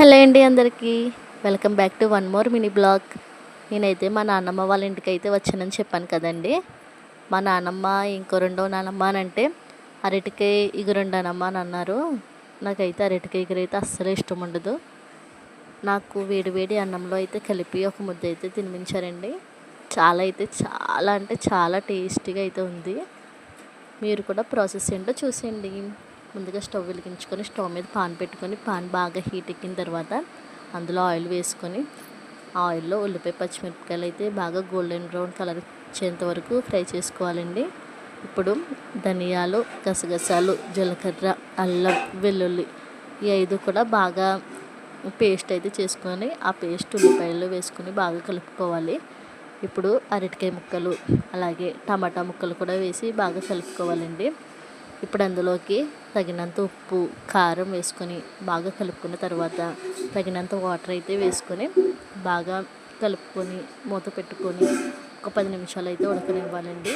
Hello అండి అందరికీ. Welcome back to one more mini blog. నేనైతే మా నాన్నమ్మ వాళ్ళ ఇంటికి అయితే వచ్చానని చెప్పాను కదండి. మా నాన్నమ్మ ఇంకో రెండో నాన్నమ్మ అని అంటే అరటికాయ ఇగురుండనమ్మ అని అన్నారు. నాకైతే అరటికాయ ఇగురు అయితే అస్సలు ఇష్టం ఉండదు. నాకు వేడివేడి అన్నంలో అయితే కలిపి ఒక ముద్ద అయితే తినిపించారండి. చాలా అయితే చాలా అంటే చాలా టేస్టీగా అయితే ఉంది. మీరు కూడా ప్రాసెస్ ఏంటో చూసేయండి. ముందుగా స్టవ్ వెలిగించుకొని స్టవ్ మీద పాన్ పెట్టుకొని పాన్ బాగా హీట్ ఎక్కిన తర్వాత అందులో ఆయిల్ వేసుకొని ఆయిల్లో ఉల్లిపాయ పచ్చిమిరపకాయలు అయితే బాగా గోల్డెన్ బ్రౌన్ కలర్ వచ్చేంత వరకు ఫ్రై చేసుకోవాలండి. ఇప్పుడు ధనియాలు గసగసాలు జీలకర్ర అల్లం వెల్లుల్లి ఈ ఐదు కూడా బాగా పేస్ట్ అయితే చేసుకొని ఆ పేస్ట్ ఉల్లిపాయలు వేసుకొని బాగా కలుపుకోవాలి. ఇప్పుడు అరటికాయ ముక్కలు అలాగే టమాటా ముక్కలు కూడా వేసి బాగా కలుపుకోవాలండి. ఇప్పుడు అందులోకి తగినంత ఉప్పు కారం వేసుకొని బాగా కలుపుకున్న తర్వాత తగినంత వాటర్ అయితే వేసుకొని బాగా కలుపుకొని మూత పెట్టుకొని ఒక పది నిమిషాలు అయితే ఉడకనివ్వాలండి.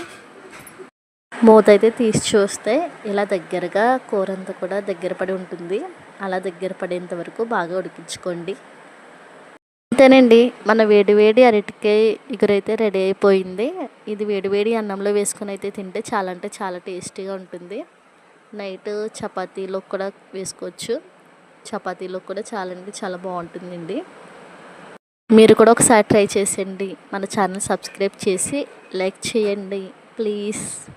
మూత అయితే తీసి చూస్తే ఇలా దగ్గరగా కూర అంతా కూడా దగ్గర పడి ఉంటుంది. అలా దగ్గర పడేంత వరకు బాగా ఉడికించుకోండి. అంతేనండి మన వేడివేడి వేడి అరటికాయ ఇగురైతే రెడీ అయిపోయింది. ఇది వేడివేడి అన్నంలో వేసుకుని అయితే తింటే చాలా అంటే చాలా టేస్టీగా ఉంటుంది. నైట్ చపాతీలో కూడా వేసుకోవచ్చు. చపాతీలో కూడా చాలా అంటే చాలా బాగుంటుందండి. మీరు కూడా ఒకసారి ట్రై చేసేయండి. మన ఛానల్ సబ్స్క్రైబ్ చేసి లైక్ చేయండి. ప్లీజ్.